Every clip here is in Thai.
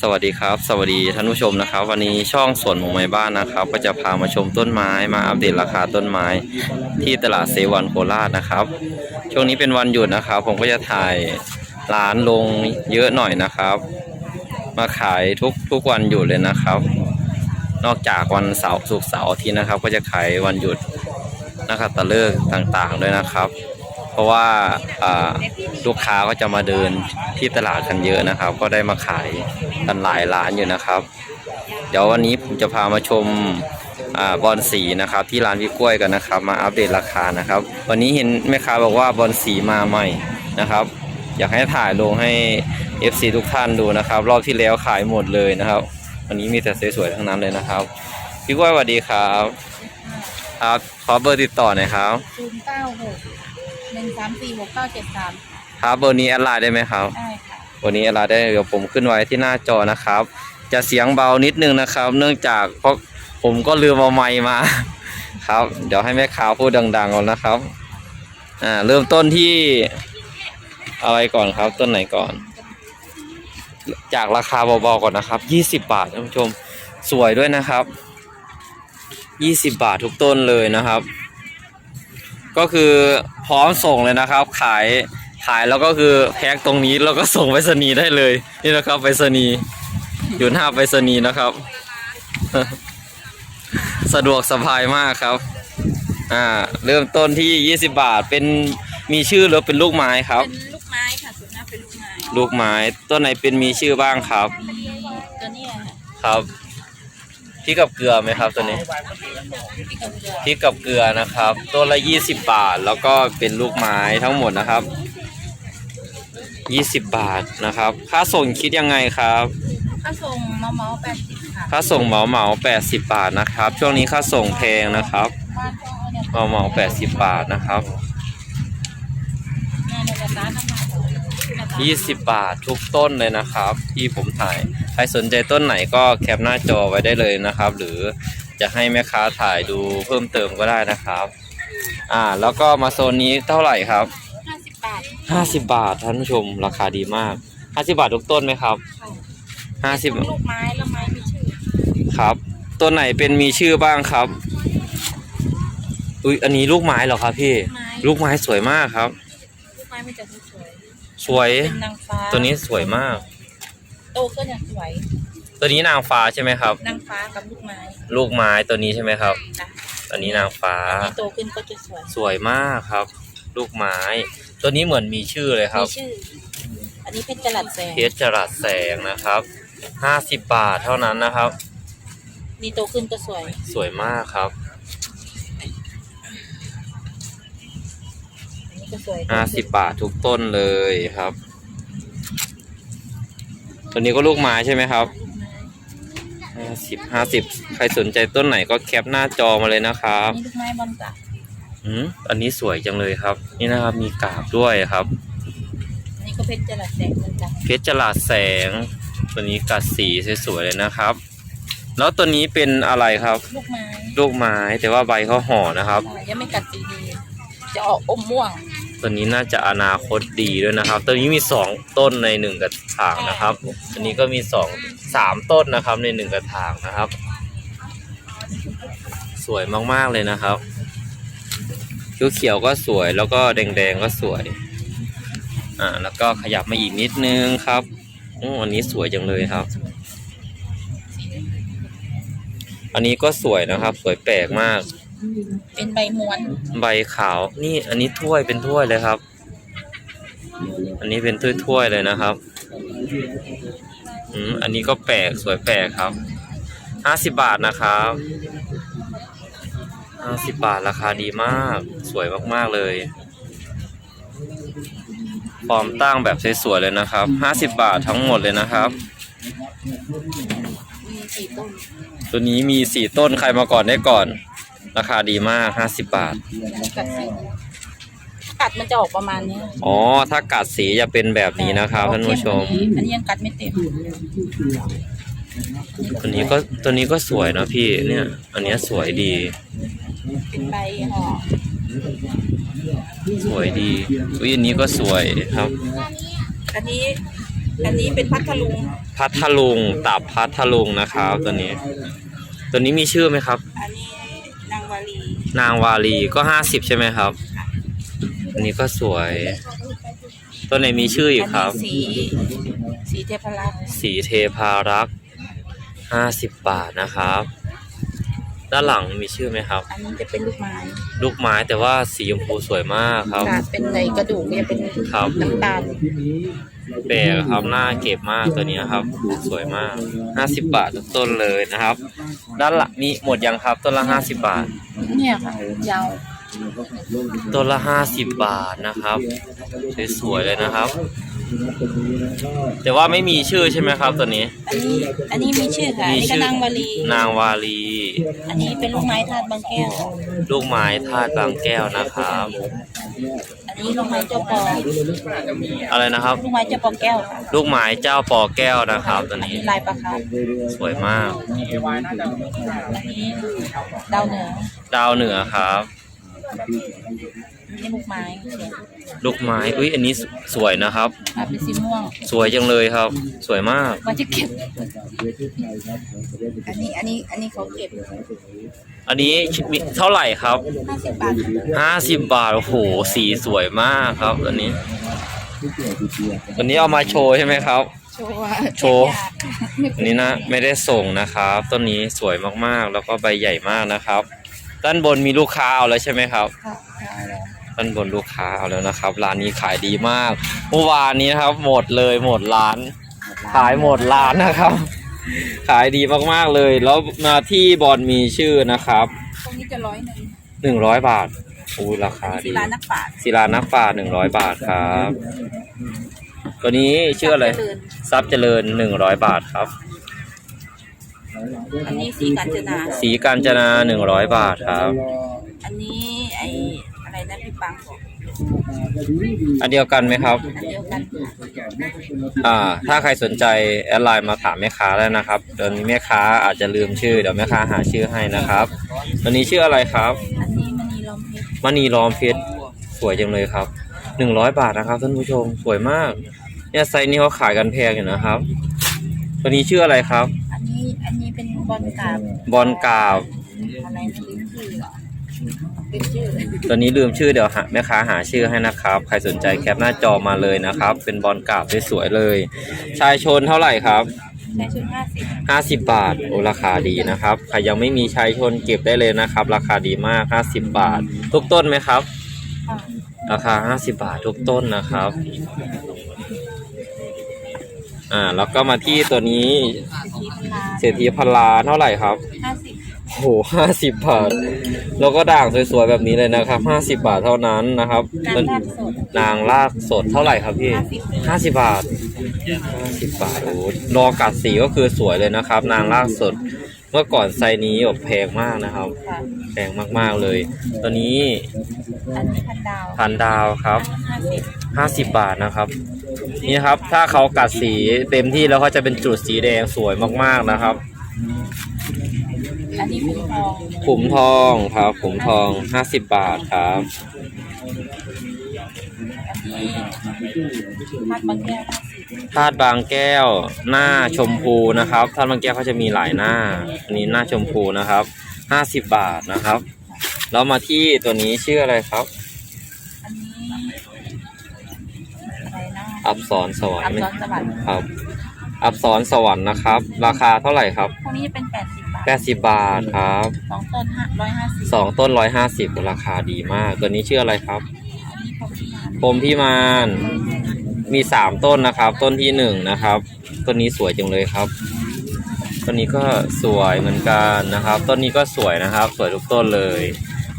สวัสดีครับ สวัสดีท่านผู้ชมนะครับ วันนี้ช่องสวนหมูไม้บ้านนะครับ ก็จะพามาชมต้นไม้มาอัปเดตราคาต้นไม้ที่ตลาดเซวันโคราชนะครับ ช่วงนี้เป็นวันหยุดนะครับ ผมก็จะถ่ายร้านลงเยอะหน่อยนะครับ มาขายทุกทุกวันหยุดเลยนะครับ นอกจากวันเสาร์ศุกร์เสาร์อาทิตย์นะครับ ก็จะขายวันหยุดนะครับตะเลิกษ์ต่างๆด้วยนะครับ เพราะว่าลูกค้าก็จะมาเดินที่ตลาดกันเยอะนะครับ ก็ได้มาขายกันหลายร้านอยู่นะครับ เดี๋ยววันนี้ผมจะพามาชมอบอลสีนะครับ ที่ร้านพี่กล้วยกันนะครับ มาอัปเดตราคานะครับ วันนี้เห็นแม่ค้าบอกว่าบอลสีมาใหม่นะครับ อยากให้ถ่ายลงให้ FC ทุกท่านดูนะครับ รอบที่แล้วขายหมดเลยนะครับ วันนี้มีแต่สวยๆทั้งนั้นเลยนะครับ พี่กล้วยสวัสดีครับครับขอเบอร์ติดต่อหน่อยครับศูนย์เก้า หกหนึ่งสามสี่หกเก้าเจ็ดสามครับเบอร์นี้แอดไลน์ได้ไหมครับ ได้ค่ะ วันนี้แอดไลน์ได้เดี๋ยวผมขึ้นไว้ที่หน้าจอนะครับ จะเสียงเบานิดนึงนะครับ เนื่องจากเพราะผมก็ลืมเอาไมค์มา ครับ เดี๋ยวให้แม่ค้าพูดดังๆก่อนนะครับ อ่าเริ่มต้นที่อะไรก่อนครับ ต้นไหนก่อน จากราคาเบาๆก่อนนะครับยี่สิบบาทท่านผู้ชมสวยด้วยนะครับยี่สิบบาททุกต้นเลยนะครับ ก็คือพร้อมส่งเลยนะครับ ขายขายแล้วก็คือแพ็คตรงนี้แล้วก็ส่งไปรษณีย์ได้เลย นี่นะครับไปรษณีย์อยู่หน้าไปรษณีย์นะครับ สะดวกสบายมากครับอ่าเริ่มต้นที่ 20 บาทเป็นมีชื่อหรือเป็นลูกไม้ครับ เป็นลูกไม้ค่ะส่วนหน้ากเป็นลูกไม้ลูกไม้ต้นไหนเป็นมีชื่อบ้างครับมีตัวเนี้ยค่ะครับ พริกกับเกลือไหมครับตัวนี้ที่กำเกลือพริกกับเกลือนะครับต้นละ20บาทแล้วก็เป็นลูกไม้ทั้งหมดนะครับ20บาทนะครับ ค่าส่งคิดยังไงครับค่าส่งเมาเมาแปดสิบค่ะค่าส่งเหมาเหมา80บาทนะครับ ช่วงนี้ค่าส่งแพงนะครับบ้านช่องเนี่ยเหมาเหมา80บาทนะครับงานในกระต้านน้ำมัน20บาททุกต้นเลยนะครับ ที่ผมถ่าย ใครสนใจต้นไหนก็แคปหน้าจอไว้ได้เลยนะครับ หรือจะให้แม่ค้าถ่ายดูเพิ่มเติมก็ได้นะครับ อ่า แล้วก็มาโซนนี้เท่าไหร่ครับห้าสิบบาท50บาทท่านผู้ชมราคาดีมาก50บาททุกต้นไหมครับค่ะ50ลูกไม้แล้วไม้มีชื่อครับต้นไหนเป็นมีชื่อบ้างครับอุ้ยอันนี้ลูกไม้เหรอครับพี่ไม้ลูกไม้สวยมากครับ ลูกไม้มันจะสวย สวยๆเป็นนางฟ้าตัวนี้สวยมาก โตขึ้นอย่างสวย ตัวนี้นางฟ้าใช่ไหมครับ นางฟ้ากับลูกไม้ลูกไม้ตัวนี้ใช่ไหมครับ จ้ะอันนี้นางฟ้าอันนี้โตขึ้นก็จะสวย สวยมากครับ ลูกไม้ ตัวนี้เหมือนมีชื่อเลยครัมีบ ชื่อ อันนี้เป็นจรัสแสง เพชรจรัสแสงนะครับ50บาทเท่านั้นนะครับ นี่โตขึ้นก็สวย สวยมากครับอันนี้ก็สวย50บาททุกต้นเลยครับ ตัวนี้ก็ลูกไม้ใช่ไหมครับห้าสิบห้าสิบใครสนใจต้นไหนก็แคปหน้าจอมาเลยนะครับ นี่ลูกไม้บอลจ้ะอืมอันนี้สวยจังเลยครับ นี่นะครับมีกาบด้วยครับ อันนี้ก็เป็นจรัสแสงเหมือนกันเพชรจลาดแสง ตัวนี้กัดสีสวยๆเลยนะครับ แล้วตัวนี้เป็นอะไรครับ ลูกไม้ลูกไม้แต่ว่าใบเขาห่อนะครับอ่ายังไม่กัดสีดี จะออกอมม่วง ตัวนี้น่าจะอนาคตดีด้วยนะครับ ตัวนี้มีสองต้นในหนึ่งกระถางนะครับตัวนี้ก็มีสองสามต้นนะครับในหนึ่งกระถางนะครับ สวยมากๆเลยนะครับเขียวๆก็สวยแล้วก็แดงๆก็สวย อ่าแล้วก็ขยับมาอีกนิดนึงครับอืออันนี้สวยจังเลยครับ อันนี้ก็สวยนะครับ สวยแปลกมาก เป็นใบม้วนใบขาว นี่อันนี้ถ้วยเป็นถ้วยเลยครับ อันนี้เป็นถ้วยๆเลยนะครับอืมอันนี้ก็แปลกสวยแปลกครับห้าสิบบาทนะครับห้าสิบบาทราคาดีมาก สวยมากๆเลยฟอร์มตั้งแบบสวยๆเลยนะครับห้าสิบบาททั้งหมดเลยนะครับมีสี่ต้นตัวนี้มีสี่ต้นใครมาก่อนได้ก่อน ราคาดีมากห้าสิบบาท กัดสีกัดมันจะออกประมาณนี้อ๋อ ถ้ากัดสีจะเป็นแบบนี้นะครับท่านผู้ชม อันนี้ยังกัดไม่เต็มตัวนี้ก็ตัวนี้ก็สวยนะพี่เนี่ย อันเนี้ยสวยดี เป็นใบห่อสวยดีอุ้ยอันนี้ก็สวยครับ อันนี้ อันนี้เป็นพัทลุงพัทลุงตับพัทลุงนะครับ ตัวนี้ ตัวนี้มีชื่อไหมครับ อันนี้นางวาลี นางวาลีก็ห้าสิบใช่ไหมครับ อันนี้ก็สวย ตัวไหนมีชื่ออีกครับอันนี้สีสีเทพรัตน์สีเทพารักษ์ห้าสิบบาทนะครับ ด้านหลังมีชื่อไหมครับ อันนี้จะเป็นลูกไม้ลูกไม้แต่ว่าสีชมพูสวยมากครับ ค่ะเป็นในกระดูกเนี่ยเป็นครับ น้ำตาล แปลกครับหน้าเก็บมากตัวนี้ครับสวยมากห้าสิบบาทต้นเลยนะครับ ด้านหลังมีหมดยังครับต้นละห้าสิบบาท เนี่ยค่ะยาว ต้นละห้าสิบบาทนะครับ สวยๆเลยนะครับ แต่ว่าไม่มีชื่อใช่ไหมครับตัวนี้ อันนี้อันนี้มีชื่อค่ะอันมีนี้ชื่ก็อนางวาลีนางวาลี อันนี้เป็นลูกไม้ธาตุบางแก้ว ลูกไม้ธาตุบางแก้วนะครับ อันนี้ลูกไม้เจ้าปออะไรนะครับ ลูกไม้เจ้าปอแก้วค่ะลูกไม้เจ้าปอแก้วนะครับตัวนี้ลายปลาคาร์ฟสวยมากอันนี้ดาวเหนือ ดาวเหนือครับอั นนี้ลูกไม้ลูกไม้อุ้ยอันนี้สวยนะครับอะเป็นสีม่วง สวยจังเลยครับ สวยมาก มันจะเก็บ อันนี้ อันนี้ อันนี้เขาเก็บอันนี้มีเท่าไหร่ครับห้าสิบบาทห้าสิบบาทโอ้โหสีสวยมากครับอันนี้อันนี้เอามาโชว์ใช่ไหมครับ โชว์ว่าโชว์เก็บยากอันนี้นะไม่ได้ส่งนะครับ ต้นนี้สวยมากๆ แล้วก็ใบใหญ่มากนะครับ ด้านบนมีลูกค้าเอาแล้วใช่ไหมครับค่ะได้แล้วด้านบนลูกค้าเอาแล้วนะครับ ร้านนี้ขายดีมากเมื่อวานนี้นะครับ หมดเลยหมดร้าน ขายหมดร้านนะครับ ขายดีมากๆเลย แล้วมาที่บอลมีชื่อนะครับตรงนี้จะร้อยหนึ่งหนึ่งร้อยบาทอู้ราคาศิดีลานักปราชญ์ศิลานักป่าหนึ่งร้อยบาทครับ ตัวนี้ชื่ออะไรเจริญทรัพย์เจริญหนึ่งร้อยบาทครับ อันนี้สีกาญจนาสีกาญจนาหนึ่งร้อยบาทครับ อันนี้ไออะไรนะพี่ปังบอกอันเดียวกันไหมครับ อันเดียวกันค่ะอ่า ถ้าใครสนใจแอดไลน์มาถามแม่ค้าได้นะครับตอนนี้แม่ค้าอาจจะลืมชื่อเดี๋ยวแม่ค้าหาชื่อให้นะครับตัวนี้ชื่ออะไรครับอันนี้มณีลมเพชรมณีล้อมเพชรสวยจังเลยครับหนึ่งร้อยบาทนะครับท่านผู้ชมสวยมาก เนี่ยไซส์นี้เขาขายกันแพงอยู่นะครับตัวนี้ชื่ออะไรครับ บอลกาบบอลกาบอะไรนะลิ้นชื่อเหรอเป็นชื่อตัวนี้ลืมชื่อเดี๋ยวหาแม่ค้าหาชื่อให้นะครับ ใครสนใจแคปหน้าจอมาเลยนะครับ เป็นบอลกราบสวยๆเลย ชายชนเท่าไหร่ครับใช้ชุดห้าสิบ50บาทโอ้ราคาดีนะครับ ใครยังไม่มีชายชนเก็บได้เลยนะครับ ราคาดีมาก50บาท ทุกต้นไหมครับค่ะราคา50บาททุกต้นนะครับ อ่า แล้วก็มาที่ตัวนี้สีพลาเศรษฐีพันลาเท่าไหร่ครับห้าสิบโอ้โหห้าสิบบาท แล้วก็ด่างสวยๆแบบนี้เลยนะครับห้าสิบบาทเท่านั้นนะครับการลากสดนางลากสดเท่าไหร่ครับพี่50ห้าสิบบาทห้าสิบบาทโอ้โหรอกัดสีก็คือสวยเลยนะครับ นางลากสด เมื่อก่อนไซส์นี้แบบแพงมากนะครับ ค่ะแพงมากๆเลย ตัวนี้อันนี้พันดาวพันดาวครับห้าสิบห้าสิบบาทนะครับ นี่นะครับ ถ้าเขากัดสีเต็มที่แล้วเขาจะเป็นจุดสีแดงสวยมากๆนะครับ อันนี้เป็นทองขุมทองครับขุมทองห้าสิบบาทครับอันนี้พัดบางแก้วห้าสิบธาตุบางแก้วหน้าชมพูนะครับธาตุบางแก้วเขาจะมีหลายหน้าอันนี้หน้าชมพูนะครับห้าสิบบาทนะครับแล้วมาที่ตัวนี้ชื่ออะไรครับ อะไรนะอับสรสวรรอับค์ซ้อนสวรรค์ครับ อับสรสวรรค์นะครับ ราคาเท่าไหร่ครับพวกนี้จะเป็นแปดสิบบาทแปดสิบบาทครับสองต้นห้าร้อยห้าสิบสองต้นร้อยห้าสิบราคาดีมาก ตัวนี้ชื่ออะไรครับอันนี้พอพิมานพรหมพิมานมีสามต้นนะครับ ต้นที่หนึ่งนะครับ ต้นนี้สวยจังเลยครับ ต้นนี้ก็สวยเหมือนกันนะครับ ต้นนี้ก็สวยนะครับ สวยทุกต้นเลย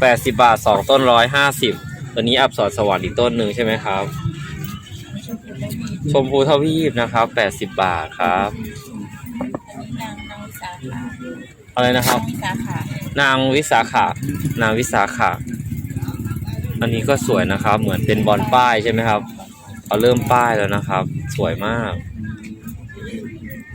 แปดสิบาทสองต้นร้อยห้าสิบตัวนี้อับสรสวรรค์อีกต้นหนึ่งใช่ไหมครับ ชมพูทวีปนะครับแปดสิบบาทครับ อันนี้นางนางวิสาขาอะไรนะครับนางวิสาขานางวิสาขานางวิสาขาอันนี้ก็สวยนะครับ เหมือนเป็นบอลป้ายใช่ไหมครับเขาเริ่มป้ายแล้วนะครับ สวยมาก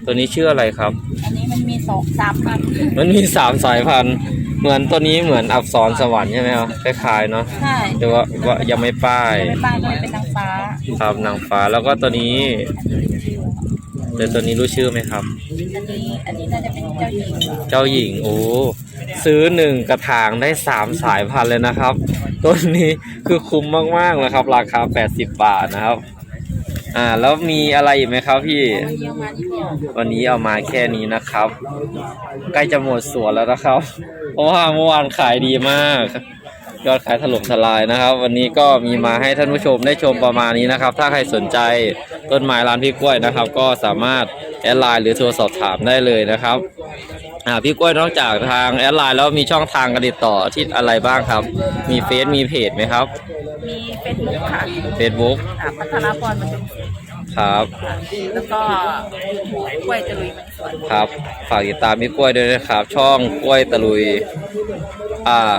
ตัวนี้ชื่ออะไรครับ อันนี้มันมีสองสามพันมันมีสามสายพันธุ์ เหมือนตัวนี้เหมือนอับสรสวรรค์ใช่ไหมครับคล้ายๆเนาะใช่แต่ว่าว่ายังไม่ป้ายจะไม่ป้ายก็เป็นนาง ฟ้าครับนางฟ้าแล้วก็ตัวนี้แต่ตัวนี้รู้ชื่อไหมครับ อันนี้อันนี้น่าจะเป็นเจ้าหญิงเจ้าหญิงโอ้ซื้อหนึ่งกระถางได้สามสายพันธุ์เลยนะครับต้นนี้คือคุ้มมากๆนะครับ ราคา80บาทนะครับ อ่า แล้วมีอะไรอีกไหมครับพี่มันเยอะมานิดเดียววันนี้เอามาแค่นี้นะครับ ใกล้จะหมดสวนแล้วนะครับ เพราะว่าเมื่อวานขายดีมาก ยอดขายถล่มทลายนะครับ วันนี้ก็มีมาให้ท่านผู้ชมได้ชมประมาณนี้นะครับ ถ้าใครสนใจต้นไม้ร้านพี่กล้วยนะครับ ก็สามารถแอดไลน์หรือโทรสอบถามได้เลยนะครับอ่าพี่กล้วยนอกจากทางแอดไลน์แล้วมีช่องทางการติดต่อที่อะไรบ้างครับ มีเฟซมีเพจไหมครับ มีเฟซบุ๊กค่ะ Facebook อ่าพัฒนาพรมันเป็นเสียง ครับค่ะแล้วก็กล้วยจะลุยมันสวนครับ ฝากติดตามพี่กล้วยด้วยนะครับ ช่องกล้วยตะลุย อ่า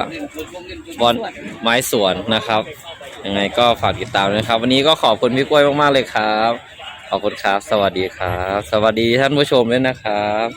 บอลไม้สวนนะครับ ยังไงก็ฝากติดตามด้วยนะครับ วันนี้ก็ขอบคุณพี่กล้วยมากๆเลยครับ ขอบคุณครับ สวัสดีครับ สวัสดีท่านผู้ชมด้วยนะครับ